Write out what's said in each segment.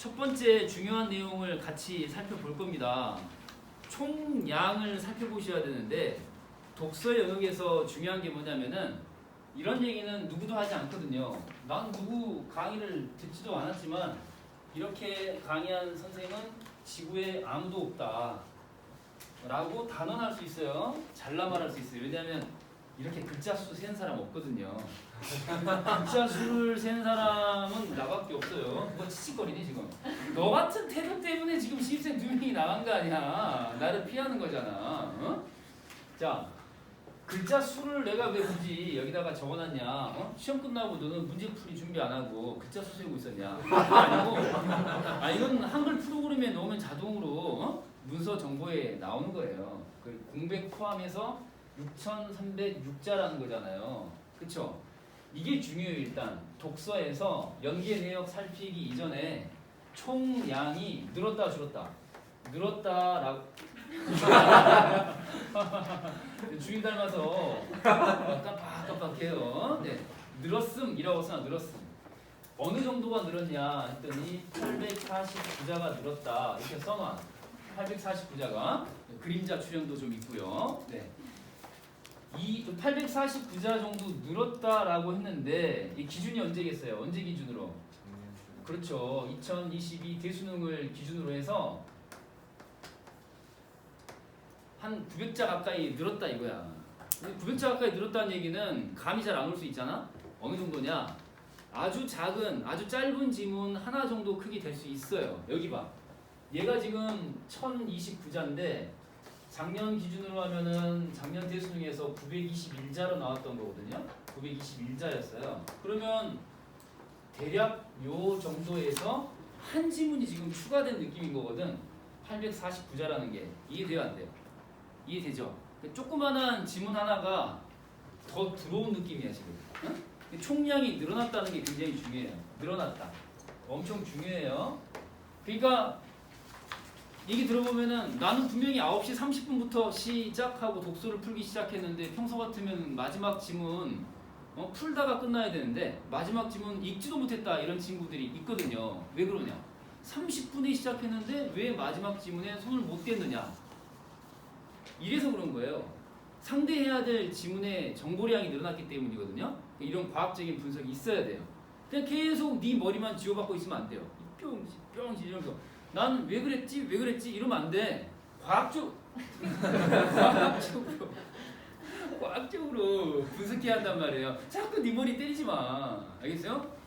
첫 번째 중요한 내용을 같이 살펴볼 겁니다. 총량을 살펴보셔야 되는데 독서 영역에서 중요한 게 뭐냐면은 이런 얘기는 누구도 하지 않거든요. 난 누구 강의를 듣지도 않았지만 이렇게 강의한 선생은 지구에 아무도 없다. 라고 단언할 수 있어요. 잘라 말할 수 있어요. 왜냐하면 이렇게 글자 수 세는 사람 없거든요. 글자 수를 세는 사람은 나밖에 없어요. 뭐 치치거리니 지금. 너 같은 태도 때문에 지금 시입생 두 명이 나간 거 아니야. 나를 피하는 거잖아. 어? 자, 글자 수를 내가 왜 굳이 여기다가 적어놨냐? 어? 시험 끝나고 너는 문제풀이 준비 안 하고 글자 수 세우고 있었냐? 아니고, 아 이건 한글 프로그램에 넣으면 자동으로 어? 문서 정보에 나오는 거예요. 그 공백 포함해서 6,306자라는 거잖아요. 그쵸? 이게 중요해요 일단 독서에서 연계 내역 살피기 이전에 총량이 늘었다 줄었다 늘었다라고 주인 닮아서 깜빡깜빡해요 네. 늘었음이라고 써놔 늘었음 어느 정도가 늘었냐 했더니 849자가 늘었다 이렇게 써놔 849자가 그림자 출연도 좀 있고요 네. 이 849자 정도 늘었다라고 했는데 이 기준이 언제겠어요? 언제 기준으로? 그렇죠. 2022 대수능을 기준으로 해서 한 900자 가까이 늘었다 이거야. 근데 900자 가까이 늘었다는 얘기는 감이 잘 안 올 수 있잖아. 어느 정도냐? 아주 작은, 아주 짧은 지문 하나 정도 크기 될 수 있어요. 여기 봐. 얘가 지금 1029자인데 작년 기준으로 하면은 작년 대수능에서 921자로 나왔던 거거든요. 921자였어요. 그러면 대략 요 정도에서 한 지문이 지금 추가된 느낌인 거거든. 849자라는 게 이해돼요 안 돼요? 이해되죠? 조그만한 지문 하나가 더 들어온 느낌이야 지금. 응? 총량이 늘어났다는 게 굉장히 중요해요. 늘어났다. 엄청 중요해요. 그러니까 얘기 들어보면은 나는 분명히 9시 30분부터 시작하고 독서를 풀기 시작했는데 평소 같으면 마지막 지문 어, 풀다가 끝나야 되는데 마지막 지문 읽지도 못했다 이런 친구들이 있거든요. 왜 그러냐? 30분에 시작했는데 왜 마지막 지문에 손을 못 댔느냐? 이래서 그런 거예요. 상대해야 될 지문의 정보량이 늘어났기 때문이거든요. 이런 과학적인 분석이 있어야 돼요. 그냥 계속 네 머리만 지워받고 있으면 안 돼요. 뿅, 뿅 이러면서 나는 왜 그랬지? 왜 그랬지? 이러면 안 돼. 과학적 과학적으로 과학적으로 분석해야 한단 말이에요. 자꾸 네 머리 때리지 마. 알겠어요?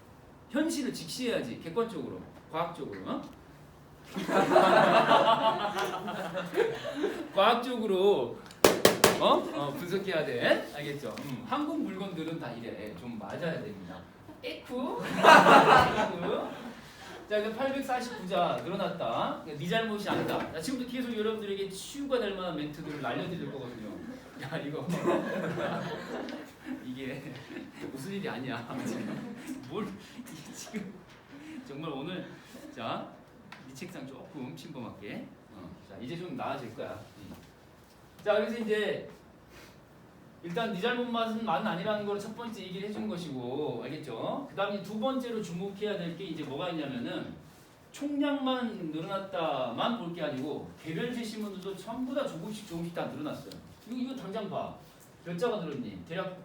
현실을 직시해야지. 객관적으로, 과학적으로. 어? 과학적으로 어? 어 분석해야 돼. 알겠죠? 음, 한국 물건들은 다 이래. 좀 맞아야 됩니다. 에쿠. 에쿠. 자, 그 849자 늘어났다. 네 잘못이 아니다. 자, 지금부터 계속 여러분들에게 치유가 될 만한 멘트들을 날려드릴 거거든요. 야, 이거 이게 무슨 일이 아니야. 뭘 지금 정말 오늘 자, 이 책상 조금 침범할게. 어, 자, 이제 좀 나아질 거야. 음. 자, 그래서 이제 일단 네 잘못만은 아니라는 걸 첫 번째 얘기를 해준 것이고 알겠죠? 그 다음에 두 번째로 주목해야 될 게 이제 뭐가 있냐면은 총량만 늘어났다만 볼 게 아니고 개별 제시문들도 전부 다 조금씩 조금씩 다 늘어났어요. 이거, 이거 당장 봐. 몇 자가 늘었니? 대략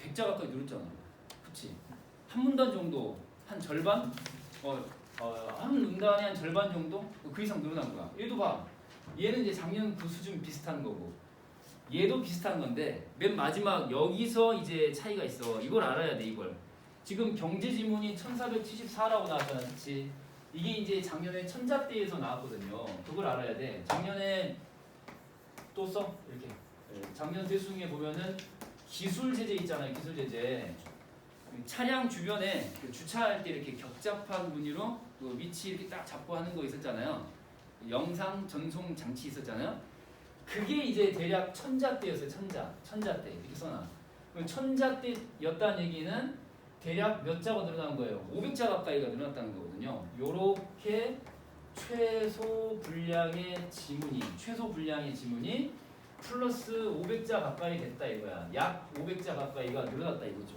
100자 가까이 늘었잖아. 그치? 한 문단 정도, 한 절반? 어, 어, 한 문단의 한 절반 정도? 그 이상 늘어난 거야. 얘도 봐. 얘는 이제 작년 그 수준 비슷한 거고. 얘도 비슷한 건데 맨 마지막 여기서 이제 차이가 있어. 이걸 알아야 돼 이걸. 지금 경제 지문이 1474라고 나왔잖아, 그렇지? 이게 이제 작년에 천자대에서 나왔거든요. 그걸 알아야 돼. 작년에 또 써? 이렇게. 네, 작년 대수능에 보면은 기술 제재 있잖아요, 기술 제재. 차량 주변에 그 주차할 때 이렇게 격잡한 무늬로 그 위치 이렇게 딱 잡고 하는 거 있었잖아요. 영상 전송 장치 있었잖아요. 그게 이제 대략 천자대였어요. 천자, 천자대 이렇게 써놔. 그럼 천자대였다는 얘기는 대략 몇 자가 늘어난 거예요? 500자 가까이가 늘어났다는 거거든요. 요렇게 최소 분량의 지문이 최소 분량의 지문이 플러스 500자 가까이 됐다 이거야. 약 500자 가까이가 늘어났다 이거죠.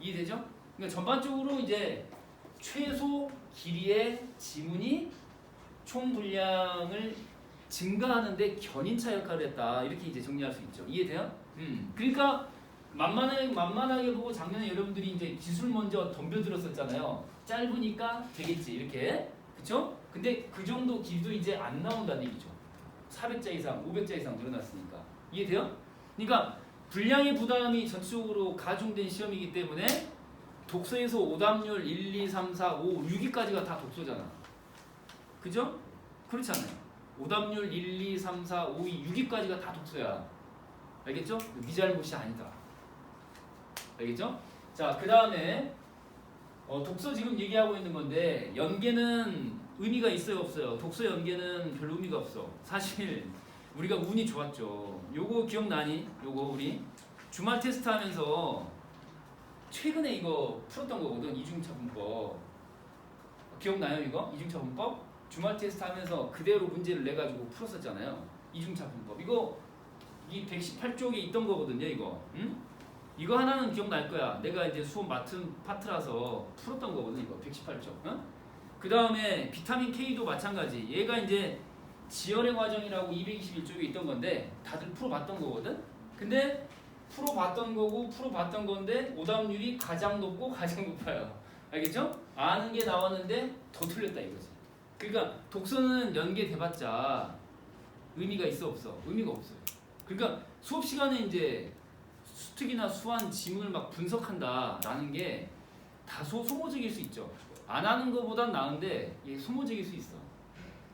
이해되죠? 그러니까 전반적으로 이제 최소 길이의 지문이 총 분량을 증가하는데 견인차 역할을 했다. 이렇게 이제 정리할 수 있죠. 이해돼요? 음. 그러니까 만만하게 만만하게 보고 작년에 여러분들이 이제 기술 먼저 덤벼들었었잖아요. 짧으니까 되겠지 이렇게 그쵸? 근데 그 정도 길도 이제 안 나온다는 얘기죠. 400자 이상, 500자 이상 늘어났으니까 이해돼요? 그러니까 분량의 부담이 전적으로 가중된 시험이기 때문에 독서에서 오답률 1, 2, 3, 4, 5, 6위까지가 다 독서잖아. 그죠? 그렇잖아요. 오답률 1, 2, 3, 4, 5, 6위까지가 다 독서야. 알겠죠? 네 잘못이 아니다. 알겠죠? 자, 그 다음에 어, 독서 지금 얘기하고 있는 건데 연계는 의미가 있어요 없어요? 독서 연계는 별로 의미가 없어. 사실 우리가 운이 좋았죠. 요거 기억나니? 요거 우리 주말 테스트 하면서 최근에 이거 풀었던 거거든 이중차 분법. 기억나요 이거? 이중차 분법? 주말 테스트 하면서 그대로 문제를 내 가지고 풀었었잖아요. 이중차 분법. 이거 이 118쪽에 있던 거거든요, 이거. 응? 이거 하나는 기억날 거야. 내가 이제 수업 맡은 파트라서 풀었던 거거든, 이거 118쪽. 응? 그 다음에 비타민 K도 마찬가지. 얘가 이제 지혈의 과정이라고 221쪽에 있던 건데 다들 풀어 봤던 거거든. 근데 풀어 봤던 거고 풀어 봤던 건데 오답률이 가장 높고 가장 높아요. 알겠죠? 아는 게 나왔는데 더 틀렸다 이거지. 그러니까 독서는 연계돼봤자 의미가 있어 없어? 의미가 없어요. 그러니까 수업 시간에 이제 수특이나 수한 지문을 막 분석한다라는 게 다소 소모적일 수 있죠. 안 하는 것보단 나은데 이게 소모적일 수 있어.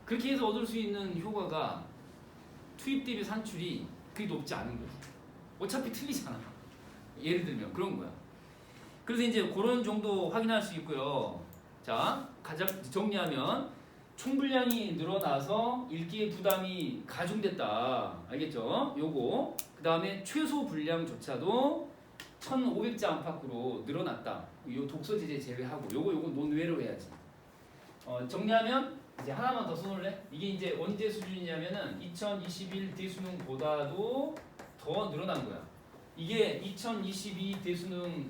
그렇게 해서 얻을 수 있는 효과가 투입 대비 산출이 그게 높지 않은 거지. 어차피 틀리잖아. 예를 들면 그런 거야. 그래서 이제 그런 정도 확인할 수 있고요. 자, 가장 정리하면 총 분량이 늘어나서 읽기의 부담이 가중됐다. 알겠죠? 요거. 그 다음에 최소 분량조차도 1,500자 안팎으로 늘어났다. 요 독서 제재 제외하고 요거 요거 논외로 해야지. 어, 정리하면 이제 하나만 더 써놓을래? 이게 이제 언제 수준이냐면은 2021 대수능보다도 더 늘어난 거야. 이게 2022 대수능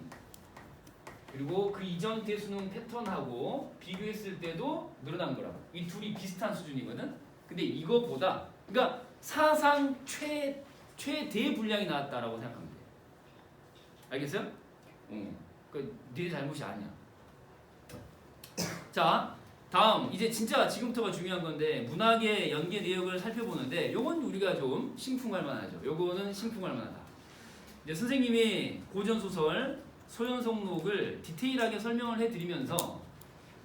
그리고 그 이전 대수능 패턴하고 비교했을 때도 늘어난 거라고. 이 둘이 비슷한 수준이거든. 근데 이거보다 그러니까 사상 최 최대 분량이 나왔다라고 생각하면 돼. 알겠어요? 어. 그네 잘못이 아니야. 자, 다음 이제 진짜 지금부터가 중요한 건데 문학의 연계 내역을 살펴보는데 요건 우리가 좀 심쿵할 만하죠. 요거는 심쿵할 만하다. 이제 선생님이 고전 소설 소연성록을 디테일하게 설명을 해드리면서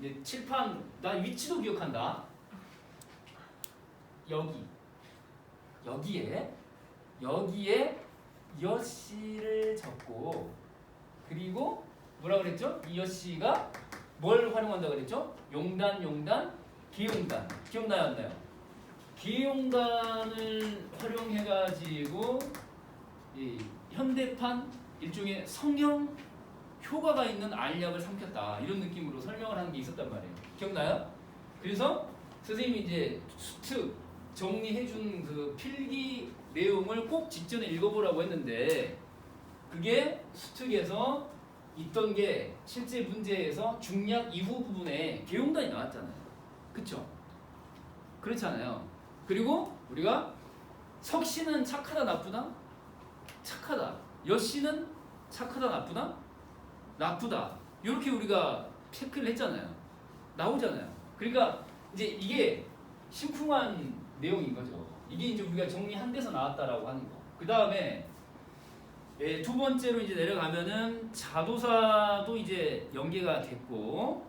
이제 칠판 나 위치도 기억한다. 여기 여기에 여기에 여씨를 적고 그리고 뭐라 그랬죠? 이 여씨가 뭘 활용한다 그랬죠? 용단 용단 기용단 기억나요 안 나요? 기용단을 활용해 가지고 이 현대판 일종의 성형 효과가 있는 알약을 삼켰다 이런 느낌으로 설명을 하는 게 있었단 말이에요. 기억나요? 그래서 선생님이 이제 수특 정리해준 그 필기 내용을 꼭 직전에 읽어보라고 했는데 그게 수특에서 있던 게 실제 문제에서 중략 이후 부분에 개용단이 나왔잖아요. 그쵸? 그렇잖아요. 그리고 우리가 석씨는 착하다 나쁘다? 착하다. 여씨는 착하다 나쁘다? 나쁘다. 이렇게 우리가 체크를 했잖아요. 나오잖아요. 그러니까 이제 이게 심쿵한 내용인 거죠. 이게 이제 우리가 정리한 데서 나왔다라고 하는 거. 그 다음에 예, 두 번째로 이제 내려가면은 자도사도 이제 연계가 됐고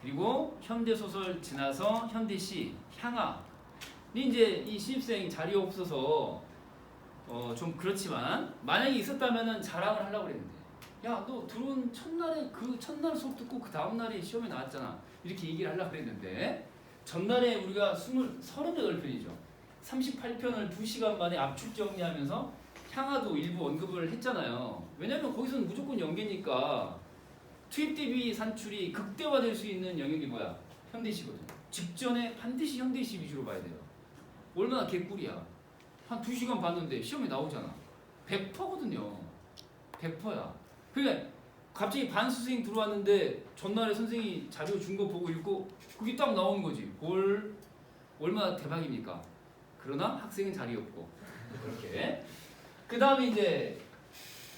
그리고 현대 소설 지나서 현대 시 향화. 근데 이제 이 신입생 자리 없어서 어 좀 그렇지만 만약에 있었다면은 자랑을 하려고 그랬는데 야 너 들어온 첫날에 그 첫날 수업 듣고 그 다음 날에 시험에 나왔잖아. 이렇게 얘기를 하려고 그랬는데 전날에 우리가 20, 38편이죠. 38편을 2시간 만에 압축 정리하면서 향화도 일부 언급을 했잖아요. 왜냐면 거기서는 무조건 연계니까 투입 대비 산출이 극대화될 수 있는 영역이 뭐야? 현대시거든. 직전에 반드시 현대시 위주로 봐야 돼요. 얼마나 개꿀이야. 한 2시간 봤는데 시험에 나오잖아. 100%거든요. 100%야 그러니까 갑자기 반 수생 들어왔는데 전날에 선생이 자료 준 거 보고 읽고 그게 딱 나오는 거지. 볼 얼마나 대박입니까? 그러나 학생은 자리 없고 그렇게. 그 다음에 이제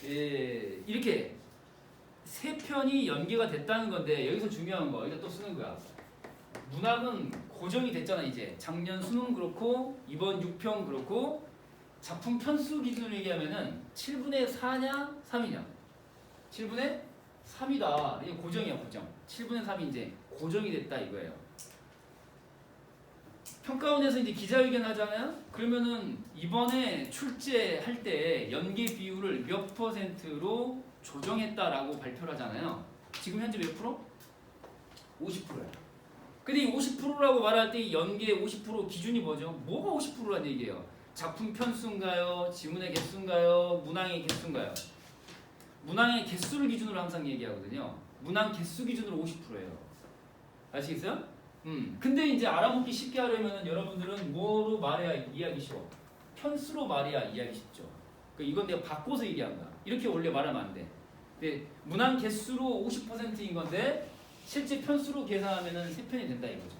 예, 이렇게 세 편이 연계가 됐다는 건데 여기서 중요한 거 이제 또 쓰는 거야. 문학은 고정이 됐잖아 이제 작년 수능 그렇고 이번 6평 그렇고 작품 편수 기준으로 얘기하면은 7분의 4냐 3이냐 7분의 3이다 이게 고정이야 고정 7분의 3이 이제 고정이 됐다 이거예요 평가원에서 이제 기자회견 하잖아요 그러면은 이번에 출제할 때 연계 비율을 몇 퍼센트로 조정했다라고 발표를 하잖아요 지금 현재 몇 프로? 50%야 근데 이 50%라고 말할 때이 연계 50% 기준이 뭐죠? 뭐가 50%란 얘기예요? 작품 편수인가요? 지문의 개수인가요? 문항의 개수인가요? 문항의 개수를 기준으로 항상 얘기하거든요. 문항 개수 기준으로 50%예요. 아시겠어요? 음. 근데 이제 알아먹기 쉽게 하려면 여러분들은 뭐로 말해야 이해하기 쉬워? 편수로 말해야 이해하기 쉽죠. 그 이건 내가 바꿔서 얘기한 거야. 이렇게 원래 말하면 안 돼. 근데 문항 개수로 50%인 건데 실제 편수로 계산하면은 세 편이 된다 이거죠.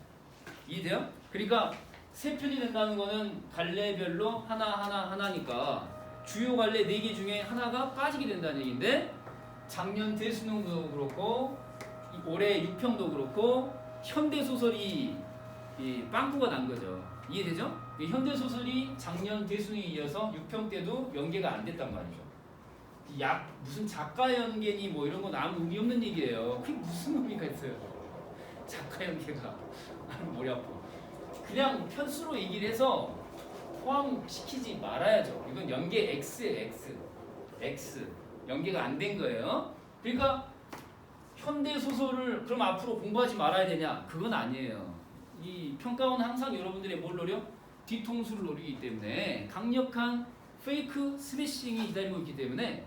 이해돼요? 그러니까 세 편이 된다는 거는 갈래별로 하나 하나 하나니까 주요 갈래 네개 중에 하나가 빠지게 된다는 얘기인데 작년 대수능도 그렇고 이 올해 6평도 그렇고 현대 소설이 이 빵꾸가 난 거죠. 이해되죠? 이 현대 소설이 작년 대수능에 이어서 6평 때도 연계가 안 됐단 말이죠. 약 무슨 작가 연계니 뭐 이런 건 아무 의미 없는 얘기예요. 그게 무슨 의미가 있어요? 작가 연계가 나는 머리 아파. 그냥 편수로 얘기를 해서 포함시키지 말아야죠. 이건 연계 X에 X, X 연계가 안 된 거예요. 그러니까 현대 소설을 그럼 앞으로 공부하지 말아야 되냐? 그건 아니에요. 이 평가원은 항상 여러분들의 뭘 노려? 뒤통수를 노리기 때문에 강력한 페이크 스매싱이 기다리고 있기 때문에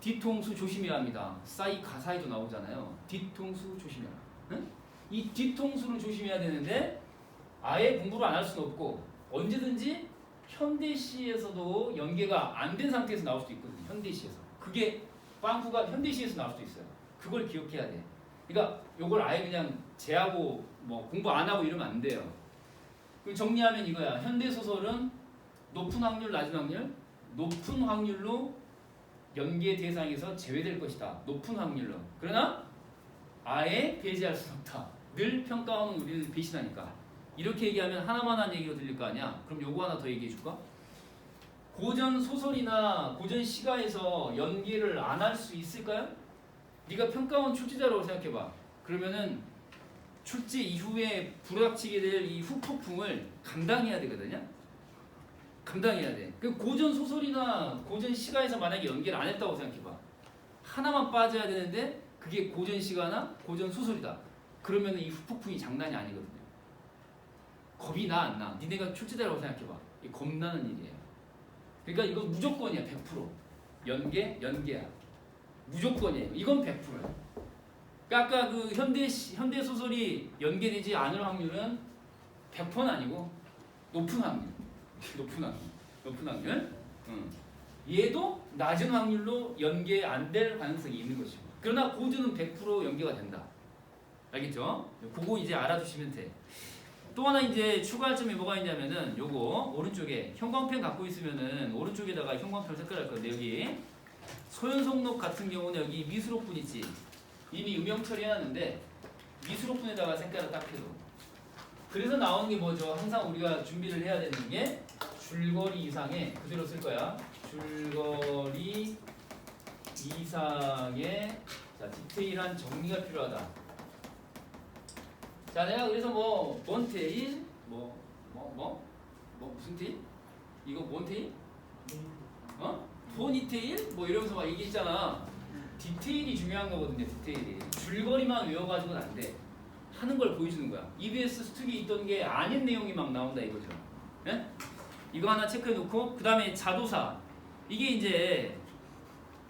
뒤통수 조심해야 합니다. 싸이 가사에도 나오잖아요. 뒤통수 조심해라. 응? 이 뒤통수를 조심해야 되는데 아예 공부를 안 할 수는 없고 언제든지 현대시에서도 연계가 안 된 상태에서 나올 수도 있거든요. 현대시에서. 그게 빵꾸가 현대시에서 나올 수도 있어요. 그걸 기억해야 돼. 그러니까 요걸 아예 그냥 제하고 뭐 공부 안 하고 이러면 안 돼요. 그 정리하면 이거야. 현대 소설은 높은 확률, 낮은 확률, 높은 확률로 연계 대상에서 제외될 것이다. 높은 확률로. 그러나 아예 배제할 수 없다. 늘 평가원은 우리는 배신하니까. 이렇게 얘기하면 하나만 한 얘기로 들릴 거 아니야? 그럼 요거 하나 더 얘기해 줄까? 고전 소설이나 고전 시가에서 연기를 안 할 수 있을까요? 네가 평가원 출제자라고 생각해봐. 그러면은 출제 이후에 불합치게 될 이 후폭풍을 감당해야 되거든요. 감당해야 돼. 그 고전 소설이나 고전 시가에서 만약에 연기를 안 했다고 생각해봐. 하나만 빠져야 되는데 그게 고전 시가나 고전 소설이다. 그러면 이 후폭풍이 장난이 아니거든요. 겁이 나 안 나? 니네가 출제자라고 생각해봐. 이 겁나는 일이에요. 그러니까 이건 무조건이야 100%. 연계 연계야. 무조건이에요. 이건 100%예요. 그러니까 아까 그 현대 시- 현대 소설이 연계되지 않을 확률은 100%는 아니고 높은 확률. 높은 확률. 높은 확률. 응. 얘도 낮은 확률로 연계 안 될 가능성이 있는 것이고. 그러나 고전은 100% 연계가 된다. 알겠죠? 그거 이제 알아두시면 돼. 또 하나 이제 추가할 점이 뭐가 있냐면은 요거 오른쪽에 형광펜 갖고 있으면은 오른쪽에다가 형광펜 색깔할 건데 여기 소연성록 같은 경우는 여기 미수록분 있지? 이미 음영 처리해놨는데 미수록분에다가 색깔을 딱 해도 그래서 나오는 게 뭐죠? 항상 우리가 준비를 해야 되는 게 줄거리 이상의 그대로 쓸 거야. 줄거리 이상의 자 디테일한 정리가 필요하다 자 내가 그래서 뭐 몬테일 뭐 뭐 뭐 뭐 무슨 테일? 이거 몬테일? 어? 포니테일? 뭐 이러면서 막 얘기했잖아 디테일이 중요한 거거든요 디테일이 줄거리만 외워가지고는 안 돼 하는 걸 보여주는 거야 EBS 스투디에 있던 게 아닌 내용이 막 나온다 이거죠 예? 이거 하나 체크해 놓고 그 다음에 자도사 이게 이제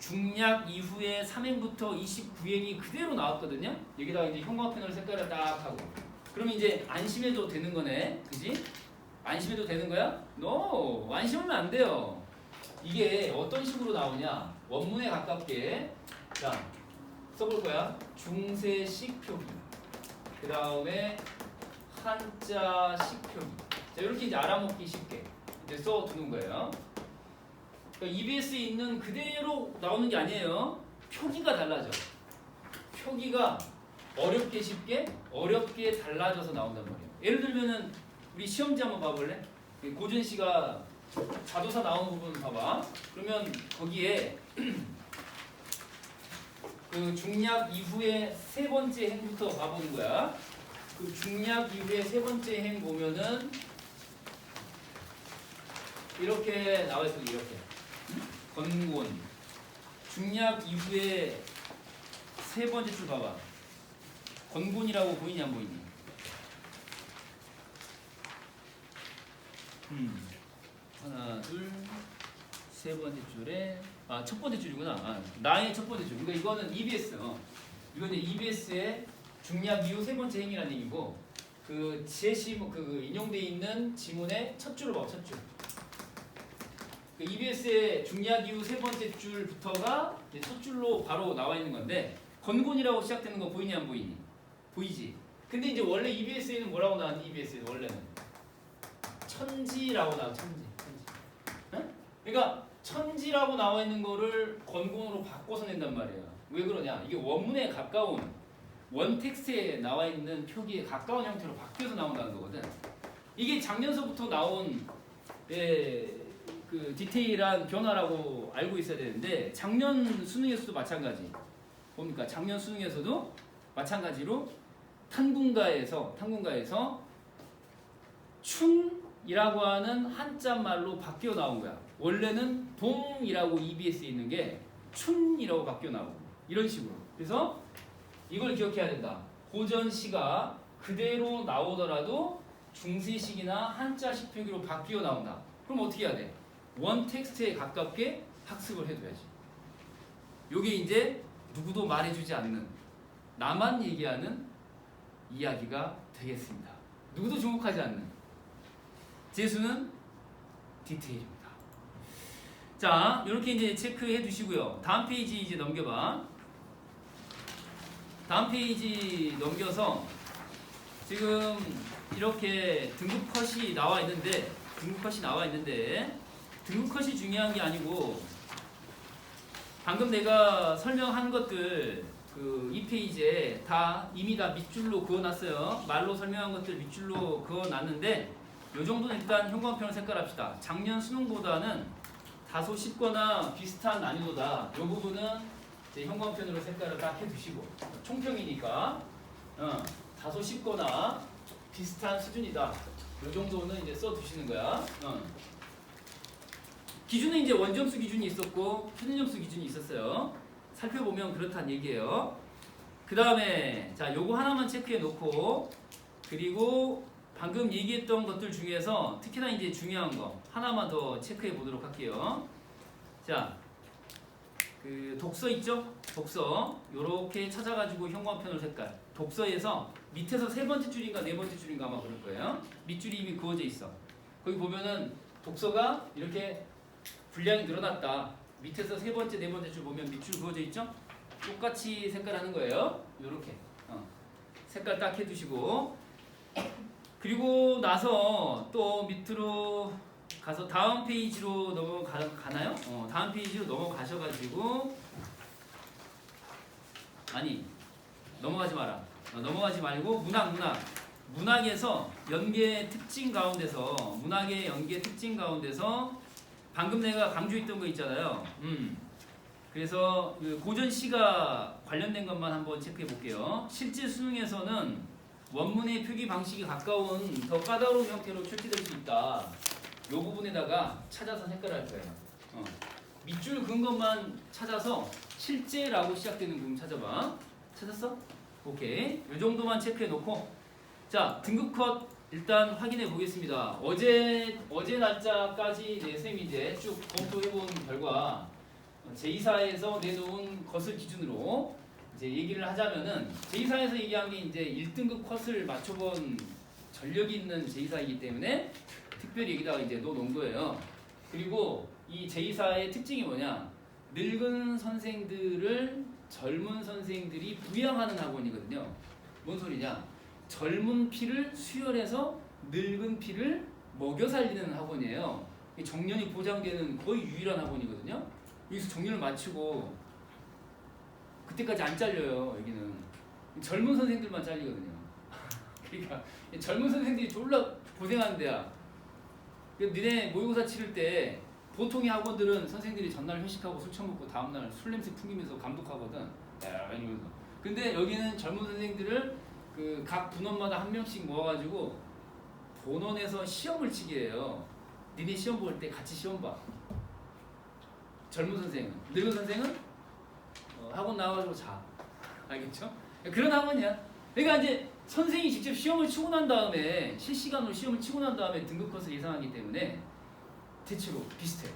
중약 이후에 3행부터 29행이 그대로 나왔거든요 여기다가 이제 형광펜으로 색깔을 딱 하고 그러면 이제 안심해도 되는 거네 그지? 안심해도 되는 거야? NO 안심하면 안 돼요 이게 어떤 식으로 나오냐 원문에 가깝게 자 써볼 거야. 중세식 표기. 그 다음에 한자식 표기. 자, 이렇게 이제 알아먹기 쉽게 이제 써두는 거예요. 그러니까 EBS에 있는 그대로 나오는 게 아니에요. 표기가 달라져. 표기가 어렵게 쉽게, 어렵게 달라져서 나온단 말이에요. 예를 들면은 우리 시험지 한번 봐볼래? 고준 씨가 자도사 나오는 부분 봐봐. 그러면 거기에 그 중략 이후에 세 번째 행부터 봐보는 거야. 그 중략 이후에 세 번째 행 보면은 이렇게 나와 있어 이렇게 건곤 중략 이후에 세 번째 줄 봐봐. 건곤이라고 보이냐 안 보이니? 음. 하나 둘 세 번째 줄에 아 첫 번째 줄이구나. 아, 나의 첫 번째 줄. 그러니까 이거는 EBS. 어. 이거는 EBS의 중략 이후 세 번째 행이라는 얘기고 그 제시문 그 인용돼 있는 지문의 첫 줄을 봐. 첫 줄. 그 EBS의 중략 이후 세 번째 줄부터가 이제 첫 줄로 바로 나와 있는 건데 건곤이라고 시작되는 거 보이니 안 보이니? 보이지. 근데 이제 원래 EBS에는 뭐라고 나왔니? EBS에는 원래는 천지라고 나와. 천지. 천지. 응? 그러니까 천지라고 나와 있는 거를 건곤으로 바꿔서 낸단 말이야. 왜 그러냐? 이게 원문에 가까운 원 텍스트에 나와 있는 표기에 가까운 형태로 바뀌어서 나온다는 거거든. 이게 작년서부터 나온 예, 그 디테일한 변화라고 알고 있어야 되는데 작년 수능에서도 마찬가지. 뭡니까? 작년 수능에서도 마찬가지로 탄군가에서 탄군가에서 춘이라고 하는 한자 말로 바뀌어 나온 거야. 원래는 동이라고 EBS에 있는 게 춘이라고 바뀌어 나오고 이런 식으로. 그래서 이걸 기억해야 된다. 고전시가 그대로 나오더라도 중세식이나 한자식 표기로 바뀌어 나온다. 그럼 어떻게 해야 돼? 원 텍스트에 가깝게 학습을 해둬야지. 요게 이제 누구도 말해주지 않는 나만 얘기하는 이야기가 되겠습니다. 누구도 주목하지 않는 재수는 디테일입니다. 자, 이렇게 이제 체크해 두시고요. 다음 페이지 이제 넘겨봐. 다음 페이지 넘겨서 지금 이렇게 등급 컷이 나와 있는데 등급 컷이 나와 있는데 등급 컷이 중요한 게 아니고 방금 내가 설명한 것들 그 이 페이지에 다 이미 다 밑줄로 그어놨어요. 말로 설명한 것들 밑줄로 그어놨는데 요 정도는 일단 형광펜을 색깔합시다. 작년 수능보다는 다소 쉽거나 비슷한 난이도다. 요 부분은 이제 형광펜으로 색깔을 딱 해두시고 총평이니까 어, 다소 쉽거나 비슷한 수준이다. 요 정도는 이제 써두시는 거야. 어. 기준은 이제 원점수 기준이 있었고 편의점수 기준이 있었어요. 살펴보면 그렇다는 얘기예요. 그 다음에 자 요거 하나만 체크해 놓고 그리고 방금 얘기했던 것들 중에서 특히나 이제 중요한 거 하나만 더 체크해 보도록 할게요. 자, 그 독서 있죠? 독서 요렇게 찾아가지고 형광펜으로 색깔 독서에서 밑에서 세 번째 줄인가 네 번째 줄인가 아마 그럴 거예요. 밑줄이 이미 그어져 있어. 거기 보면은 독서가 이렇게 분량이 늘어났다. 밑에서 세 번째 네 번째 줄 보면 밑줄 그어져 있죠? 똑같이 색깔하는 거예요. 요렇게 어. 색깔 딱 해두시고 그리고 나서 또 밑으로 가서 다음 페이지로 넘어가나요? 어, 다음 페이지로 넘어가셔가지고 아니 넘어가지 마라. 어, 넘어가지 말고 문학 문학 문학에서 연계 특징 가운데서 문학의 연계 특징 가운데서 방금 내가 강조했던 거 있잖아요. 음. 그래서 그 고전 시가 관련된 것만 한번 체크해 볼게요. 실제 수능에서는 원문의 표기 방식이 가까운 더 까다로운 형태로 출제될 수 있다. 이 부분에다가 찾아서 색깔할 거예요. 어. 밑줄 근 것만 찾아서 실제라고 시작되는 부분 찾아봐. 찾았어? 오케이. 이 정도만 체크해 놓고 자 등급 컷 일단 확인해 보겠습니다. 어제 어제 날짜까지 내 쌤이 이제 쭉 검토해 본 결과 제2사에서 내놓은 것을 기준으로 이제 얘기를 하자면은 제2사에서 얘기한 게 이제 1등급 컷을 맞춰본 전력이 있는 제2사이기 때문에 특별히 여기다가 이제 넣어놓은 거예요. 그리고 이 제2사의 특징이 뭐냐? 늙은 선생들을 젊은 선생들이 부양하는 학원이거든요. 뭔 소리냐? 젊은 피를 수혈해서 늙은 피를 먹여 살리는 학원이에요. 이 정년이 보장되는 거의 유일한 학원이거든요. 여기서 정년을 마치고 그때까지 안 잘려요. 여기는 젊은 선생들만 잘리거든요. 그러니까 이 젊은 선생들이 졸라 고생하는 데야. 그 니네 모의고사 치를 때 보통의 학원들은 선생들이 전날 회식하고 술 처먹고 다음날 술 냄새 풍기면서 감독하거든. 야. 근데 여기는 젊은 선생들을 그 각 분원마다 한 명씩 모아가지고 본원에서 시험을 치게 해요. 니네 시험 볼 때 같이 시험 봐. 젊은 선생은. 늙은 선생은 어, 학원 나와가지고 자. 알겠죠? 그런 학원이야. 그러니까 이제 선생이 직접 시험을 치고 난 다음에 실시간으로 시험을 치고 난 다음에 등급 컷을 예상하기 때문에 대체로 비슷해.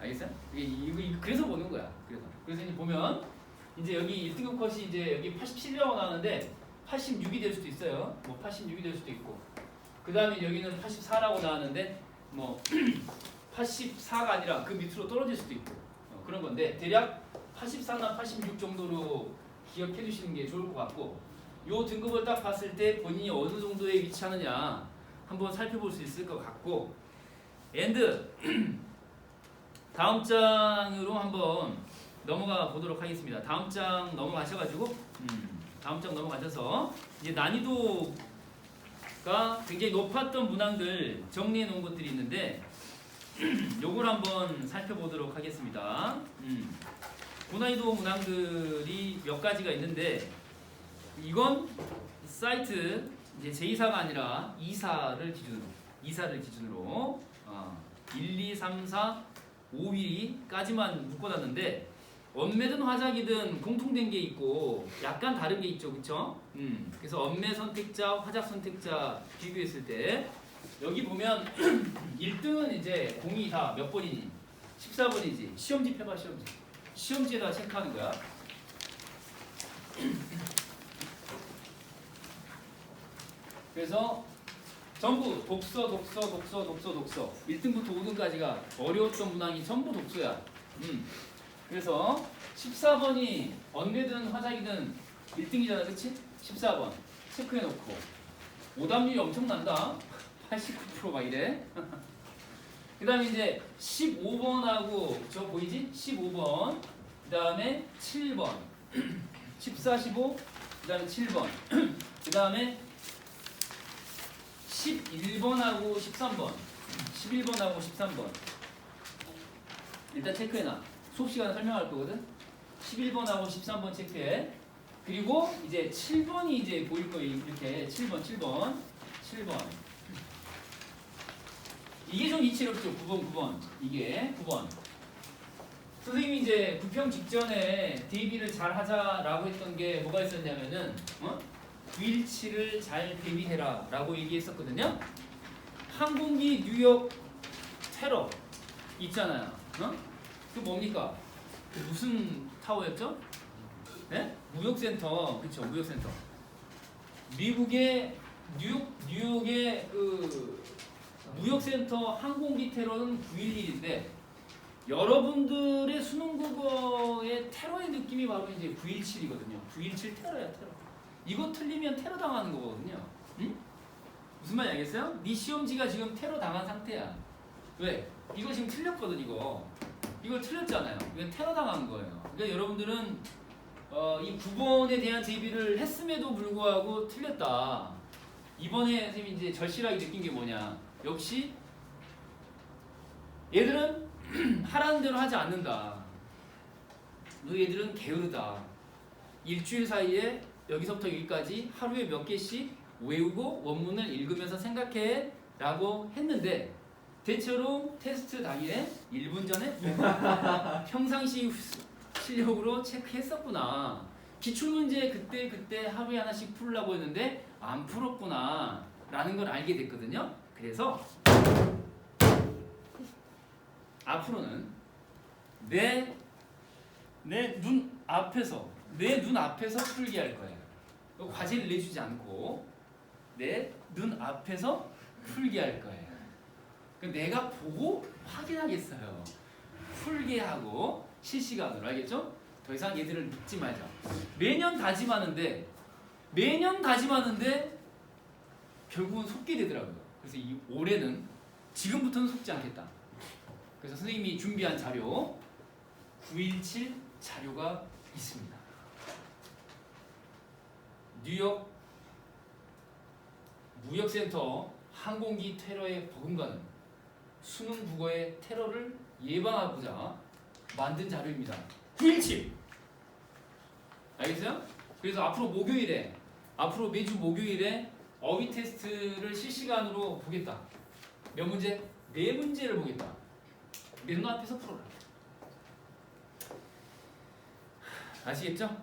알겠어요? 이게 이거, 그래서 보는 거야. 그래서 그래서 이제 보면 이제 여기 1등급 컷이 이제 여기 87이라고 나왔는데 86이 될 수도 있어요. 뭐 86이 될 수도 있고. 그 다음에 여기는 84라고 나왔는데 뭐 84가 아니라 그 밑으로 떨어질 수도 있고 어, 그런 건데 대략 84나 86 정도로 기억해 두시는 게 좋을 것 같고 요 등급을 딱 봤을 때 본인이 어느 정도에 위치하느냐 한번 살펴볼 수 있을 것 같고 엔드 다음 장으로 한번 넘어가 보도록 하겠습니다. 다음 장 넘어가셔가지고 음, 다음 장 넘어가셔서 이제 난이도가 굉장히 높았던 문항들 정리해 놓은 것들이 있는데 요걸 한번 살펴보도록 하겠습니다. 음, 고난이도 문항들이 몇 가지가 있는데 이건 사이트 이제 제2사가 아니라 2사를 기준으로 2사를 기준으로 어, 1, 2, 3, 4, 5위까지만 묶어놨는데 원매든 화작이든 공통된 게 있고 약간 다른 게 있죠, 그렇죠? 음, 그래서 원매 선택자, 화작 선택자 비교했을 때 여기 보면 1등은 이제 공이 다 몇 번이니? 14번이지. 시험지 펴봐, 시험지. 시험지에다 체크하는 거야. 그래서 전부 독서, 독서, 독서, 독서, 독서. 1등부터 5등까지가 어려웠던 문항이 전부 독서야. 음. 그래서 14번이 언제든 화작이든 1등이잖아, 그치? 14번. 체크해놓고. 오답률이 엄청난다. 89%막 이래. 그 다음에 이제 15번하고 저 보이지? 15번. 그 다음에 7번. 14, 15. 그 다음에 7번. 그 다음에 11번하고 13번. 11번하고 13번. 일단 체크해놔. 수업 시간에 설명할 거거든. 11번하고 13번 체크해. 그리고 이제 7번이 이제 보일 거예요. 이렇게 7번, 7번, 7번. 이게 좀 이치롭죠. 9번, 9번. 이게 9번. 선생님이 이제 부평 직전에 대비를 잘 하자라고 했던 게 뭐가 있었냐면은 어? 917을 잘 대비해라 라고 얘기했었거든요. 항공기 뉴욕 테러 있잖아요. 어? 그 뭡니까? 그 무슨 타워였죠? 네? 무역센터. 그쵸, 무역센터. 미국의 뉴욕, 뉴욕의 그 무역센터 항공기 테러는 9.11인데 여러분들의 수능 국어의 테러의 느낌이 바로 이제 9.17이거든요. 9.17 테러야 테러. 이거 틀리면 테러 당하는 거거든요. 응? 무슨 말인지 알겠어요? 네 시험지가 지금 테러 당한 상태야. 왜? 이거 지금 틀렸거든 이거. 이걸 틀렸잖아요. 이건 테러 당한 거예요. 그러니까 여러분들은 어, 이 9번에 대한 대비를 했음에도 불구하고 틀렸다. 이번에 선생님이 이제 절실하게 느낀 게 뭐냐? 역시 얘들은 하라는 대로 하지 않는다. 너 얘들은 게으르다. 일주일 사이에 여기서부터 여기까지 하루에 몇 개씩 외우고 원문을 읽으면서 생각해 라고 했는데 대체로 테스트 당일에 1분 전에 평상시 실력으로 체크했었구나. 기출문제 그때 그때 하루에 하나씩 풀으려고 했는데 안 풀었구나 라는 걸 알게 됐거든요. 그래서 앞으로는 내 내 눈 앞에서 내 눈 앞에서 풀게 할 거예요. 이거 과제를 내주지 않고 내 눈 앞에서 풀게 할 거예요. 그 내가 보고 확인하겠어요. 풀게 하고 실시간으로 알겠죠? 더 이상 얘들을 믿지 말자. 매년 다짐하는데 매년 다짐하는데 결국은 속게 되더라고요. 그래서 이 올해는 지금부터는 속지 않겠다. 그래서 선생님이 준비한 자료 917 자료가 있습니다. 뉴욕 무역센터 항공기 테러에 버금가는 수능 국어의 테러를 예방하고자 만든 자료입니다. 917 알겠어요? 그래서 앞으로 목요일에 앞으로 매주 목요일에 어휘 테스트를 실시간으로 보겠다. 몇 문제? 네 문제를 보겠다. 내 눈앞에서 풀어라. 아시겠죠?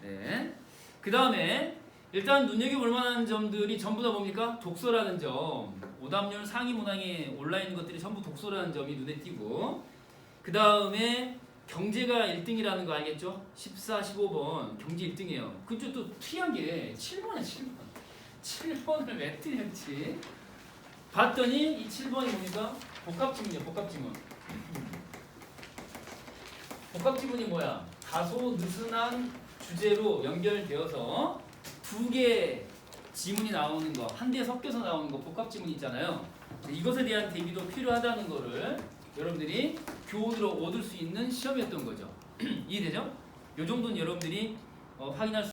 네. 그 다음에 일단 눈여겨볼 만한 점들이 전부 다 뭡니까? 독서라는 점. 오답률 상위 문항에 올라 있는 것들이 전부 독서라는 점이 눈에 띄고 그 다음에 경제가 1등이라는 거 알겠죠? 14, 15번 경제 1등이에요. 그쪽 또 특이한 게 7번에 7번. 7번을 왜 틀렸지? 봤더니 이 7번이 뭡니까? 복합지문이에요. 복합지문. 복합지문이 뭐야? 다소 느슨한 주제로 연결되어서 두 개 지문이 나오는 거, 한 대 섞여서 나오는 거 복합 지문 있잖아요. 이것에 대한 대비도 필요하다는 거를 여러분들이 교훈으로 얻을 수 있는 시험이었던 거죠. 이해되죠? 이 정도는 여러분들이 어, 확인할 수